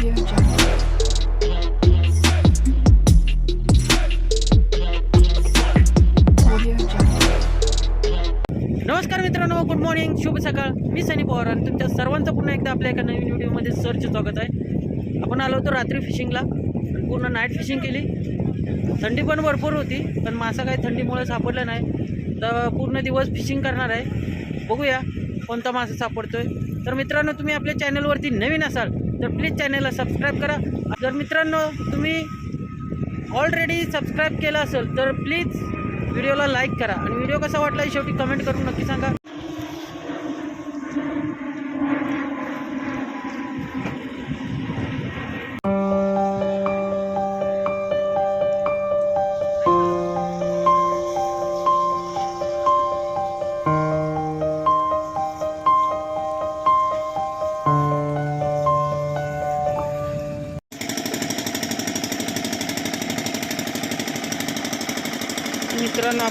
नमस्कार मित्रांनो good morning शुभ सकाळ. मी सनी पवार आणि तुमच्या सर्वांचं पुन्हा एकदा आपल्या एका नवीन व्हिडिओमध्ये सरचे स्वागत आहे. आपण आलो होतो रात्री फिशिंगला पूर्ण नाईट फिशिंग केली. थंडी पण भरपूर होती पण मासा काही थंडीमुळे सापडला नाही. तर पूर्ण दिवस फिशिंग करणार आहे. बघूया कोणता मासा सापडतोय. तर मित्रांनो तुम्ही आपल्या चॅनलवरती नवीन असाल तर प्लीज चॅनलला सबस्क्राईब करा. जर मित्रांनो तुम्ही ऑलरेडी सबस्क्राईब केलं असेल तर प्लीज व्हिडिओला लाईक करा. आणि व्हिडिओ कसा वाटला हे शेवटी कमेंट करून नक्की सांगा.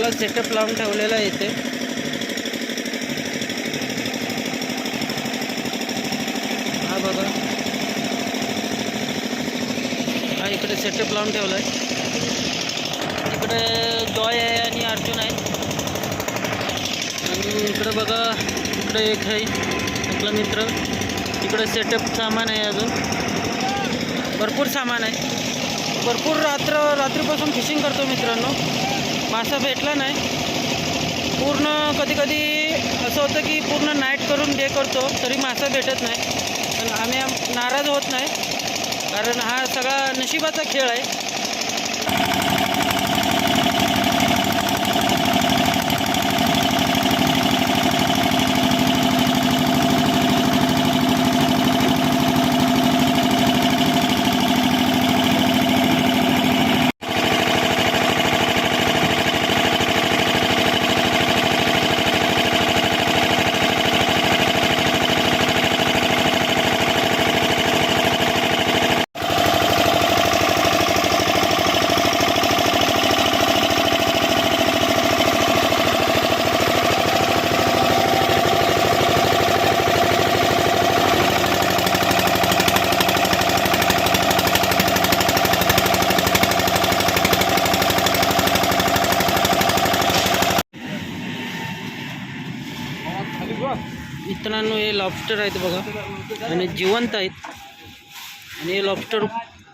आपला सेटअप लावून ठेवलेला आहे इथे. हा बघा. हा इकडे सेटअप लावून ठेवला आहे इकडे जॉय आहे आणि अर्जुन आहे. आणि इकडे बघा इकडे एक आहे आपला मित्र. इकडे सेटअप सामान आहे अजून. भरपूर सामान आहे. भरपूर रात्र रात्रीपासून फिशिंग करतो मित्रांनो. मासा भेटला नाही. पूर्ण कधी कधी असं होतं की पूर्ण नाईट करून डे करतो तरी मासा भेटत नाही. पण आम्ही नाराज होत नाही. कारण हा सगळा नशिबाचा खेळ आहे. मित्रांनो हे लॉबस्टर आहेत बघा. आणि जिवंत आहेत. आणि हे लॉबस्टर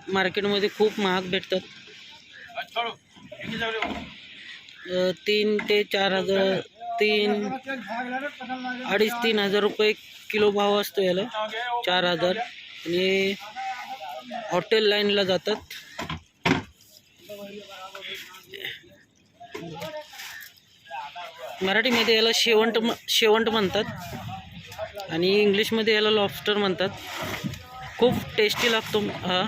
मार्केटमध्ये खूप महाग भेटतात. तीन ते चार हजार तीन अडीच तीन हजार रुपये किलो भाव असतो याला. चार हजार. आणि हॉटेल लाईनला जातात. मराठीमध्ये याला शेवंट म- शेवंट म्हणतात. आणि इंग्लिशमध्ये याला लॉबस्टर म्हणतात. खूप टेस्टी लागतो हा.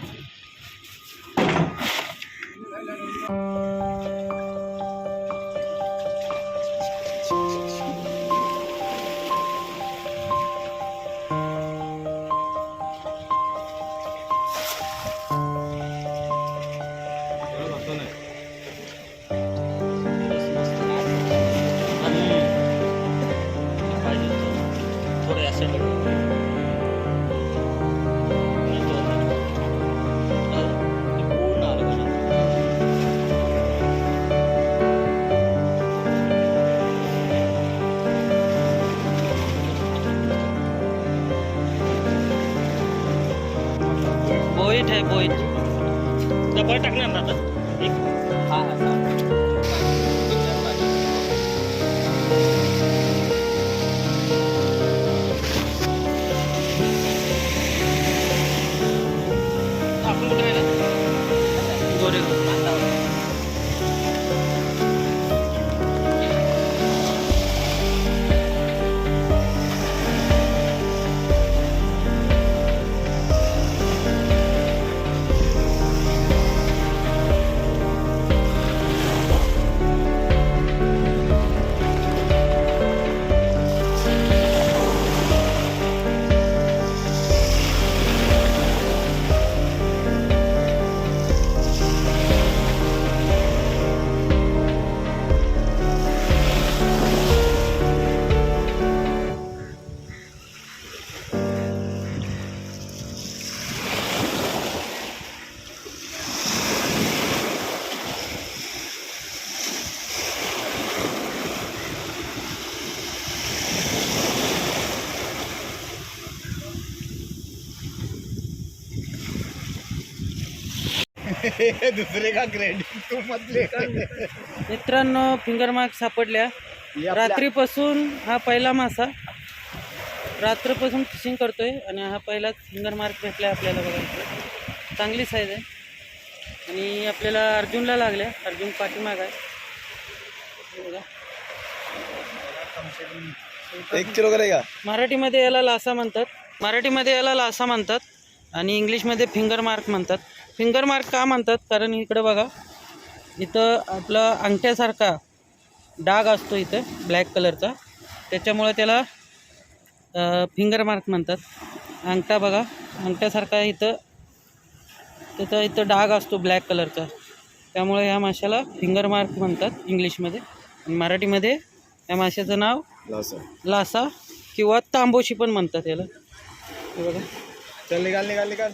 दुसरे का क्रेडिट तू मधले मित्रांनो फिंगर मार्क सापडल्या रात्रीपासून हा पहिला मासा. रात्रपासून फिशिंग करतोय आणि हा पहिलाच फिंगर मार्क भेटला आपल्याला बघा. चांगली साईज आहे. आणि आपल्याला अर्जुनला लागल्या. अर्जुन पाठीमाग आहे. बघा. एक किलो करेगा मराठीमध्ये याला लासा म्हणतात. मराठीमध्ये याला लासा म्हणतात. आणि इंग्लिशमध्ये फिंगर मार्क म्हणतात. फिंगर मार्क का म्हणतात? कारण इकडे बघा इथं आपला अंगठ्यासारखा डाग असतो इथं ब्लॅक कलरचा त्याच्यामुळे त्याला फिंगर मार्क म्हणतात. अंगठा बघा अंगठ्यासारखा इथं त्याचा इथं डाग असतो ब्लॅक कलरचा त्यामुळे ह्या माशाला फिंगर मार्क म्हणतात इंग्लिशमध्ये. आणि मराठीमध्ये या माशाचं नाव लासा. किंवा तांबोशी पण म्हणतात याला. बघा. चल निकाल निकाल निकाल.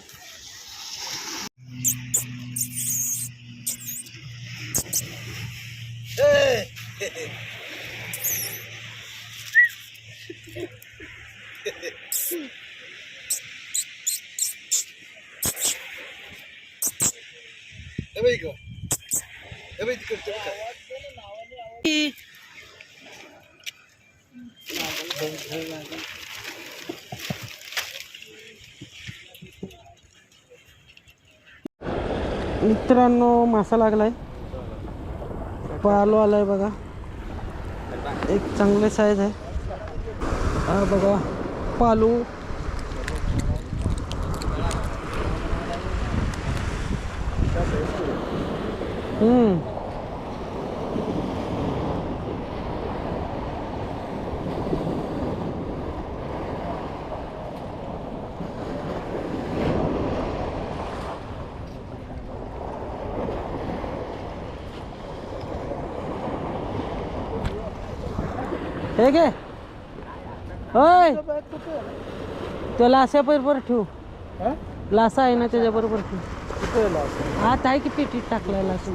मित्रांनो मासा लागलाय पालो आलाय बघा एक चांगले साइज़ है। हा पालू। हम्म। हे घे. होय. तो लासा बरोबर ठेवू. लासा आहे ना त्याच्या बरोबर ठेवू. आत आहे की पेटीत टाकलाय लासा.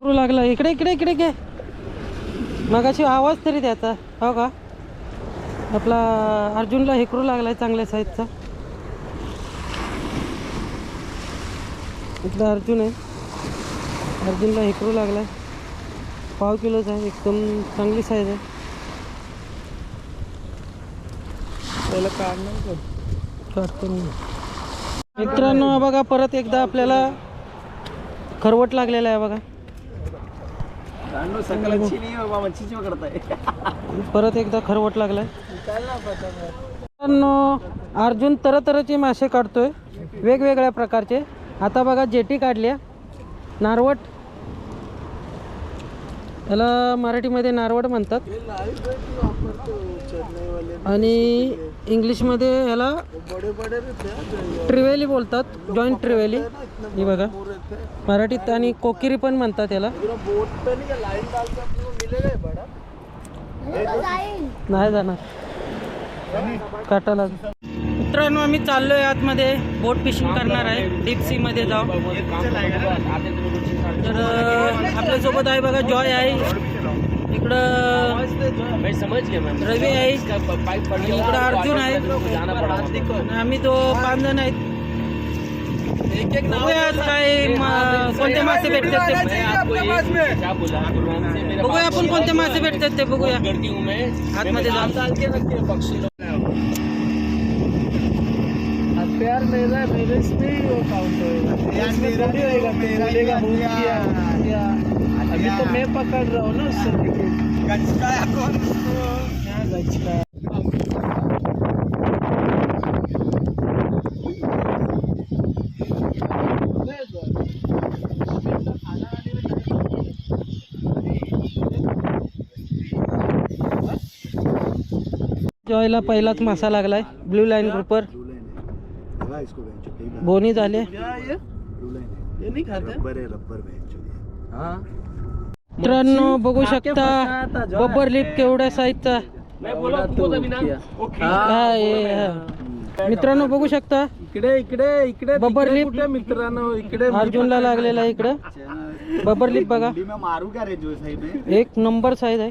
करू लागला. इकडे इकडे इकडे घे. मगाशी आवाज तरी द्यायचा. हो का? आपला अर्जुनला हेकरू लागलाय चांगल्या साईजचा. इथला अर्जुन आहे. अर्जुनला हेकरू लागलाय. पाव किलोचा आहे. एकदम चांगली साईज आहे. त्याला काढणार काढतो. मित्रांनो बघा परत एकदा आपल्याला खरवट लागलेला आहे बघा. परत एकदा खरवट लागलाय. मित्रांनो अर्जुन तरतरचे मासे काढतोय. वेगवेगळ्या प्रकारचे. आता बघा जेटी काढली आहे. नारवट. याला मराठीमध्ये नारवट म्हणतात. आणि इंग्लिशमध्ये ह्याला ट्रिवेली बोलतात. जॉईंट ट्रिवेली. ही बघा. मराठीत आणि कोकिरी पण म्हणतात याला नाही जाणार. काटाला. मित्रांनो आम्ही चाललोय आतमध्ये. बोट फिशिंग करणार आहे. डीप सी मध्ये जाऊ. तर आपल्यासोबत आहे बघा जॉय आहे. इकडं रवी आहे. इकडं अर्जुन आहे. आम्ही तो पाच जण आहेत बघूया काय कोणते मासे भेटतात ते. बघूया आपण कोणते मासे भेटतात ते बघूया. आतमध्ये जाऊन प्यार मेरा मेरे से ही वो काउंट होएगा इसमें थोड़ी होएगा कि बोलेगा भूल किया अभी तो मैं पकड़ रहा हूँ ना उससे गचका कौन क्या गचका जॉयला पहिलाच मासा लागलाय ब्लू लाईन ग्रुपर बोनी झाले? क्या ये ये नहीं खाते? मित्रांनो बघू शकता बब्बर लिप केवढ्या साईजचा. हा, हे, हा. मित्रांनो बघू शकता. इकडे इकडे इकडे बब्बर लिप मित्रांनो? इकडे अर्जुनला लागलेला आहे इकडं. बब्बर लिप बघा. मारू का रे एक नंबर साईज आहे.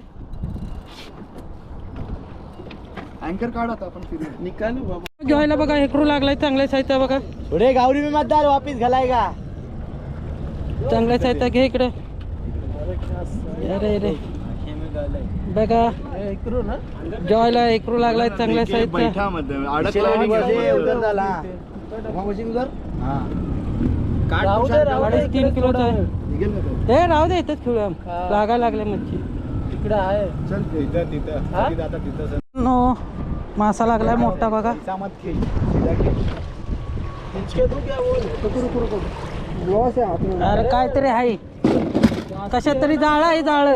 अँकर काढ आता आपण फिरू निकालू बाबा. जेवायला बघा हेकरू लागलाय चांगल्या साहित्य बघा. थोडे गावरी में मत डाल वापिस घलाएगा चांगल्या साहित्य घे इकडे. अरे रे बघा. इकडून ना? जेवायला हेकरू लागलाय चांगल्या साहित्य. बैठामध्ये अडकला हाँ उधर हाँ. राहू दे राहू दे अडीच तीन किलोचा आहे. निघेल ना तो. हे राहू दे इथंच खेळूया. हा. लागायला लागले मच्छी. इकडे आहे. चल तिथं तिथं. हा? तिथं आता तिथं चल. नो मासा लागलाय मोठा बघा. तू है. अरे काहीतरी आहे. कशात तरी जाळ आहे जाळ.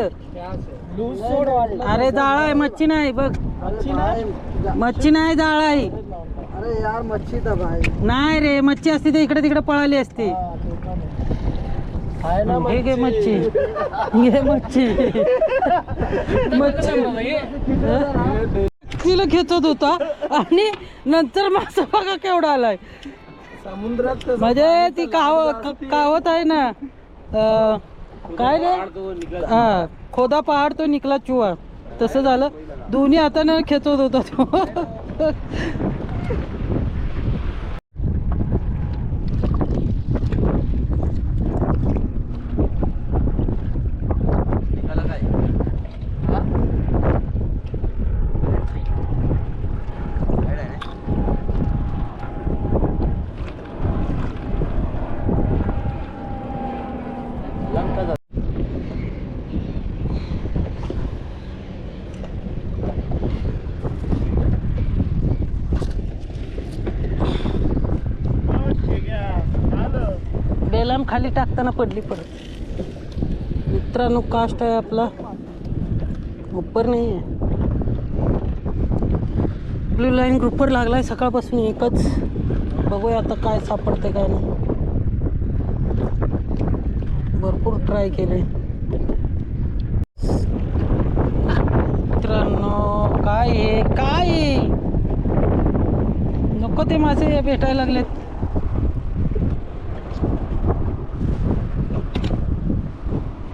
अरे जाळ आहे मच्छी नाही बघ. मच्छी नाही? जाळ आहे. अरे यार मच्छी नाही रे मच्छी असती तर इकडे तिकडे पळाली असती. घे मच्छी. घे मच्छी. मच्छी. तिला खेचत होता आणि नंतर मासा बघा केवढा आलाय. समुद्रात म्हणजे ती काव क- कावत आहे ना अं, काय रे? हा खोदा पहाड तो निकला चुवा. तसं झालं. दोन्ही हाताने खेचत होता तो. बेलाम खाली टाकताना पडली परत. मित्रांनो कास्ट आहे आपला. उपर नाही आहे. ब्लू लाईन ग्रुपवर लागलाय सकाळपासून एकच. बघूया आता काय सापडते काय नाही. भरपूर ट्राय केले. मित्रांनो काय आहे काय? नको ते मासे भेटायला लागलेत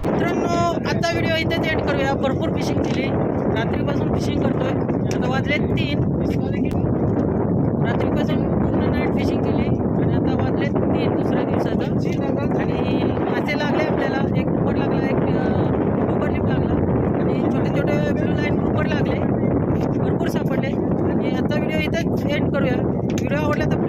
मित्रांनो आता व्हिडिओ इथेच एंड करूया. भरपूर फिशिंग केली. रात्रीपासून फिशिंग करतोय. आता वाजले तीन. रात्रीपासून पूर्ण नाईट फिशिंग केली. आणि आता वाजले तीन दुसऱ्या दिवसाचं. आणि मासे लागले आपल्याला. एक कुपर लागला एक ग्रुपर लिप लागला. आणि छोटे छोटे ब्लू लाईन कुपर लागले. भरपूर सापडले. आणि आता व्हिडिओ इथेच एंड करूया. व्हिडिओ आवडला तर